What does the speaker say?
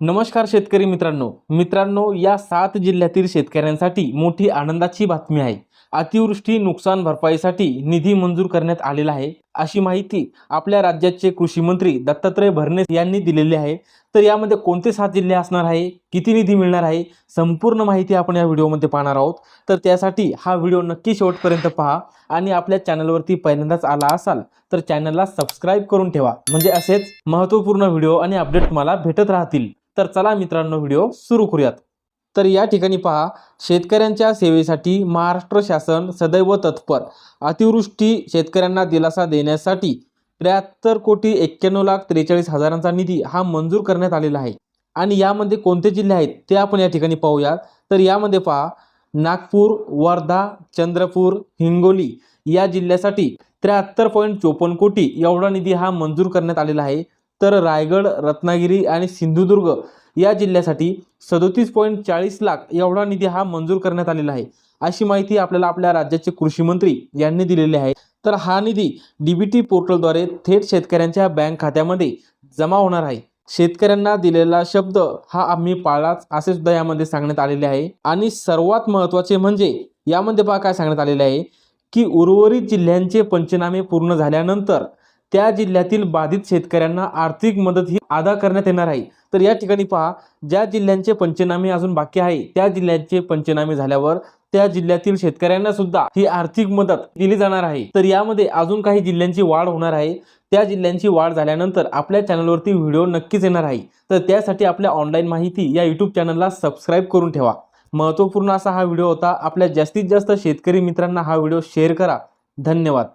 नमस्कार शेतकरी मित्रांनो. मित्रांनो या सात जिल्ह्यातील शेतकऱ्यांसाठी मोठी आनंदाची बातमी आहे. अतिवृष्टी नुकसान भरपाईसाठी निधी मंजूर करण्यात आलेला आहे. अशी माहिती आपल्या राज्याचे कृषी मंत्री दत्तात्रय भरणे यांनी दिलेली आहे. तर यामध्ये कोणते सात जिल्हे असणार आहे? किती निधी मिळणार आहे? संपूर्ण माहिती आपण या व्हिडिओमध्ये पाहणार आहोत. तर त्यासाठी हा व्हिडिओ नक्की शेवटपर्यंत पहा आणि आपल्या चॅनलवरती पहिल्यांदाच आला असाल तर चॅनलला सबस्क्राईब करून ठेवा. म्हणजे असेच महत्त्वपूर्ण व्हिडिओ आणि अपडेट तुम्हाला भेटत राहतील. तर चला मित्रांनो व्हिडिओ सुरू करूयात. तर या ठिकाणी पहा शेतकऱ्यांच्या सेवेसाठी महाराष्ट्र शासन सदैव तत्पर. अतिवृष्टी शेतकऱ्यांना दिलासा देण्यासाठी त्र्याहत्तर कोटी एक्क्याण्णव लाख त्रेचाळीस हजारांचा निधी हा मंजूर करण्यात आलेला आहे. आणि यामध्ये कोणते जिल्हे आहेत ते आपण या ठिकाणी पाहूयात. तर यामध्ये पहा नागपूर वर्धा चंद्रपूर हिंगोली या जिल्ह्यासाठी त्र्याहत्तर पॉईंट चोपन्न कोटी एवढा निधी हा मंजूर करण्यात आलेला आहे. तर रायगड रत्नागिरी आणि सिंधुदुर्ग या जिल्ह्यासाठी सदोतीस पॉईंट चाळीस लाख एवढा निधी हा मंजूर करण्यात आलेला आहे. अशी माहिती आपल्याला आपल्या राज्याचे कृषी मंत्री यांनी दिलेली आहे. तर हा निधी डीबीटी पोर्टलद्वारे थेट शेतकऱ्यांच्या बँक खात्यामध्ये जमा होणार आहे. शेतकऱ्यांना दिलेला शब्द हा आम्ही पाळलाच असे सुद्धा यामध्ये सांगण्यात आलेले आहे. आणि सर्वात महत्त्वाचे म्हणजे यामध्ये पहा काय सांगण्यात आलेले आहे की उर्वरित जिल्ह्यांचे पंचनामे पूर्ण झाल्यानंतर त्या जिल्ह्यातील बाधित शेतकऱ्यांना आर्थिक मदत ही अदा करण्यात येणार आहे. तर या ठिकाणी पहा ज्या जिल्ह्यांचे पंचनामे अजून बाकी आहे त्या जिल्ह्यांचे पंचनामे झाल्यावर त्या जिल्ह्यातील शेतकऱ्यांना सुद्धा ही आर्थिक मदत दिली जाणार आहे. तर यामध्ये अजून काही जिल्ह्यांची वाढ होणार आहे. त्या जिल्ह्यांची वाढ झाल्यानंतर आपल्या चॅनलवरती व्हिडिओ नक्कीच येणार आहे. तर त्यासाठी आपल्या ऑनलाईन माहिती या यूट्यूब चॅनलला सबस्क्राईब करून ठेवा. महत्त्वपूर्ण असा हा व्हिडिओ होता. आपल्या जास्तीत जास्त शेतकरी मित्रांना हा व्हिडिओ शेअर करा. धन्यवाद.